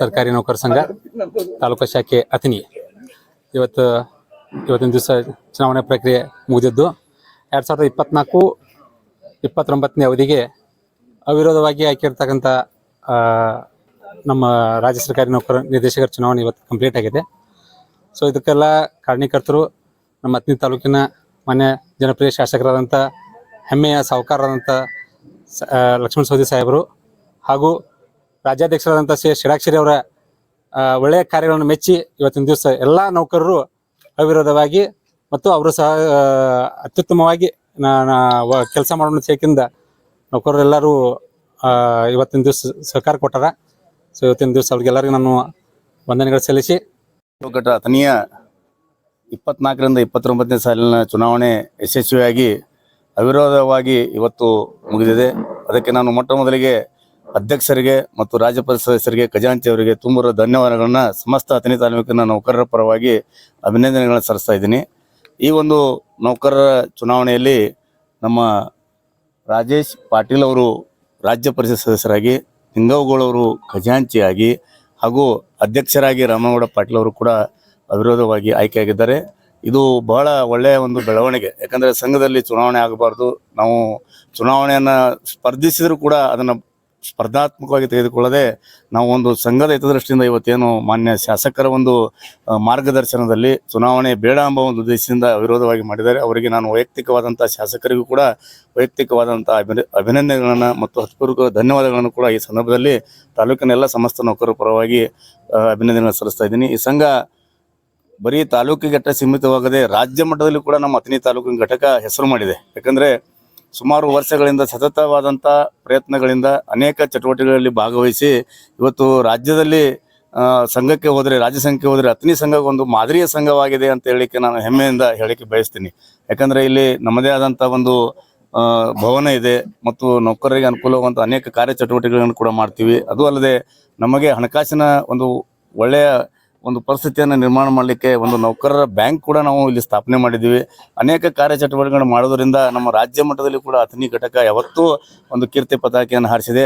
ಸರ್ಕಾರಿ ನೌಕರ ಸಂಘ, ತಾಲೂಕು ಶಾಖೆ ಅತಿನಿ. ಇವತ್ತು, ಇವತ್ತಿನ ದಿವಸ ಚುನಾವಣೆ ಪ್ರಕ್ರಿಯೆ ಮುಗಿದಿದ್ದು, ಎರಡು ಸಾವಿರದ ಇಪ್ಪತ್ನಾಲ್ಕು ಇಪ್ಪತ್ತೊಂಬತ್ತನೇ ಅವಧಿಗೆ ಅವಿರೋಧವಾಗಿ ಆಯ್ಕೆಯಿರ್ತಕ್ಕಂಥ ನಮ್ಮ ರಾಜ್ಯ ಸರ್ಕಾರಿ ನೌಕರ ನಿರ್ದೇಶಕರ ಚುನಾವಣೆ ಇವತ್ತು ಕಂಪ್ಲೀಟ್ ಆಗಿದೆ. ಸೊ ಇದಕ್ಕೆಲ್ಲ ಕಾರಣೀಕರ್ತರು ನಮ್ಮ ಅತ್ನಿ ತಾಲೂಕಿನ ಮಾನ್ಯ ಜನಪ್ರಿಯ ಶಾಸಕರಾದಂಥ ಹೆಮ್ಮೆಯ ಸಾಹುಕಾರರಾದಂಥ ಲಕ್ಷ್ಮಣ ಸೌದಿ ಸಾಹೇಬರು ಹಾಗೂ ರಾಜ್ಯಾಧ್ಯಕ್ಷರಾದಂಥ ಶ್ರೀ ಷಡಾಕ್ಷರಿ ಅವರ ಒಳ್ಳೆಯ ಕಾರ್ಯಗಳನ್ನು ಮೆಚ್ಚಿ ಇವತ್ತಿನ ದಿವಸ ಎಲ್ಲ ನೌಕರರು ಅವಿರೋಧವಾಗಿ ಮತ್ತು ಅವರು ಸಹ ಅತ್ಯುತ್ತಮವಾಗಿ ಕೆಲಸ ಮಾಡೋಣ ಸೇಕಿಂದ ನೌಕರರೆಲ್ಲರೂ ಇವತ್ತಿನ ದಿವಸ ಸಹಕಾರ ಕೊಟ್ಟಾರ. ಸೊ ಇವತ್ತಿನ ದಿವಸ ಅವ್ರಿಗೆಲ್ಲರಿಗೂ ನಾನು ವಂದನೆಗಳು ಸಲ್ಲಿಸಿ. ಘಟ್ಟ ಅಥಣಿಯ ಇಪ್ಪತ್ನಾಲ್ಕರಿಂದ ಇಪ್ಪತ್ತೊಂಬತ್ತನೇ ಸಾಲಿನ ಚುನಾವಣೆ ಯಶಸ್ವಿಯಾಗಿ ಅವಿರೋಧವಾಗಿ ಇವತ್ತು ಮುಗಿದಿದೆ. ಅದಕ್ಕೆ ನಾನು ಮೊಟ್ಟ ಮೊದಲಿಗೆ ಅಧ್ಯಕ್ಷರಿಗೆ ಮತ್ತು ರಾಜ್ಯ ಪರಿಷತ್ ಸದಸ್ಯರಿಗೆ, ಖಜಾಂಚಿ ಅವರಿಗೆ ತುಂಬ ಧನ್ಯವಾದಗಳನ್ನ, ಸಮಸ್ತ ಅಥಣಿ ತಾಲೂಕಿನ ನೌಕರರ ಪರವಾಗಿ ಅಭಿನಂದನೆಗಳನ್ನು ಸಲ್ಲಿಸ್ತಾ ಇದ್ದೀನಿ. ಈ ಒಂದು ನೌಕರರ ಚುನಾವಣೆಯಲ್ಲಿ ನಮ್ಮ ರಾಜೇಶ್ ಪಾಟೀಲ್ ಅವರು ರಾಜ್ಯ ಪರಿಷತ್ ಸದಸ್ಯರಾಗಿ ನಿಂಗವಗಳವರು ಖಜಾಂಚಿಯಾಗಿ, ಹಾಗೂ ಅಧ್ಯಕ್ಷರಾಗಿ ರಾಮಗೌಡ ಪಾಟೀಲ್ ಅವರು ಕೂಡ ಅವಿರೋಧವಾಗಿ ಆಯ್ಕೆಯಾಗಿದ್ದಾರೆ. ಇದು ಬಹಳ ಒಳ್ಳೆಯ ಒಂದು ಬೆಳವಣಿಗೆ. ಯಾಕಂದರೆ ಸಂಘದಲ್ಲಿ ಚುನಾವಣೆ ಆಗಬಾರ್ದು. ನಾವು ಚುನಾವಣೆಯನ್ನು ಸ್ಪರ್ಧಿಸಿದರೂ ಕೂಡ ಅದನ್ನು ಸ್ಪರ್ಧಾತ್ಮಕವಾಗಿ ತೆಗೆದುಕೊಳ್ಳದೆ ನಾವು ಒಂದು ಸಂಘದ ಹಿತದೃಷ್ಟಿಯಿಂದ ಇವತ್ತೇನು ಮಾನ್ಯ ಶಾಸಕರ ಒಂದು ಮಾರ್ಗದರ್ಶನದಲ್ಲಿ ಚುನಾವಣೆ ಬೇಡ ಎಂಬ ಒಂದು ಉದ್ದೇಶದಿಂದ ವಿರೋಧವಾಗಿ ಮಾಡಿದ್ದಾರೆ. ಅವರಿಗೆ ನಾನು ವೈಯಕ್ತಿಕವಾದಂಥ ಶಾಸಕರಿಗೂ ಕೂಡ ವೈಯಕ್ತಿಕವಾದಂಥ ಅಭಿನ, ಅಭಿನಂದನೆಗಳನ್ನು ಮತ್ತು ಹತ್ಪೂರ್ವಕ ಧನ್ಯವಾದಗಳನ್ನು ಕೂಡ ಈ ಸಂದರ್ಭದಲ್ಲಿ ತಾಲೂಕಿನ ಎಲ್ಲ ಸಮಸ್ತ ನೌಕರರ ಪರವಾಗಿ ಅಭಿನಂದನೆಗಳನ್ನು ಸಲ್ಲಿಸ್ತಾ ಇದ್ದೀನಿ. ಈ ಸಂಘ ಬರೀ ತಾಲೂಕಿಗೆ ಘಟ್ಟ ಸೀಮಿತವಾಗದೆ ರಾಜ್ಯ ಮಟ್ಟದಲ್ಲಿ ಕೂಡ ನಮ್ಮ ಅಥಣಿ ತಾಲೂಕಿನ ಘಟಕ ಹೆಸರು ಮಾಡಿದೆ. ಯಾಕಂದರೆ ಸುಮಾರು ವರ್ಷಗಳಿಂದ ಸತತವಾದಂಥ ಪ್ರಯತ್ನಗಳಿಂದ ಅನೇಕ ಚಟುವಟಿಕೆಗಳಲ್ಲಿ ಭಾಗವಹಿಸಿ ಇವತ್ತು ರಾಜ್ಯದಲ್ಲಿ ಸಂಘಕ್ಕೆ ಹೋದರೆ, ರಾಜ್ಯ ಸಂಘಕ್ಕೆ ಹೋದರೆ ಅತ್ನಿ ಸಂಘ ಒಂದು ಮಾದರಿಯ ಸಂಘವಾಗಿದೆ ಅಂತ ಹೇಳಲಿಕ್ಕೆ ನಾನು ಹೆಮ್ಮೆಯಿಂದ ಹೇಳಲಿಕ್ಕೆ ಬಯಸ್ತೀನಿ. ಯಾಕಂದರೆ ಇಲ್ಲಿ ನಮ್ಮದೇ ಆದಂಥ ಒಂದು ಭವನ ಇದೆ ಮತ್ತು ನೌಕರರಿಗೆ ಅನುಕೂಲವಾಗುವಂಥ ಅನೇಕ ಕಾರ್ಯಚಟುವಟಿಕೆಗಳನ್ನು ಕೂಡ ಮಾಡ್ತೀವಿ. ಅದು ಅಲ್ಲದೆ ನಮಗೆ ಹಣಕಾಸಿನ ಒಂದು ಒಳ್ಳೆಯ ಒಂದು ಪರಿಸ್ಥಿತಿಯನ್ನು ನಿರ್ಮಾಣ ಮಾಡಲಿಕ್ಕೆ ಒಂದು ನೌಕರರ ಬ್ಯಾಂಕ್ ಕೂಡ ನಾವು ಇಲ್ಲಿ ಸ್ಥಾಪನೆ ಮಾಡಿದ್ದೀವಿ. ಅನೇಕ ಕಾರ್ಯಚಟುವಟಿಕೆಗಳನ್ನು ಮಾಡೋದರಿಂದ ನಮ್ಮ ರಾಜ್ಯ ಮಟ್ಟದಲ್ಲಿ ಕೂಡ ಅಥಣಿ ಘಟಕ ಯಾವತ್ತೂ ಒಂದು ಕೀರ್ತಿ ಪತಾಕೆಯನ್ನು ಹಾರಿಸಿದೆ.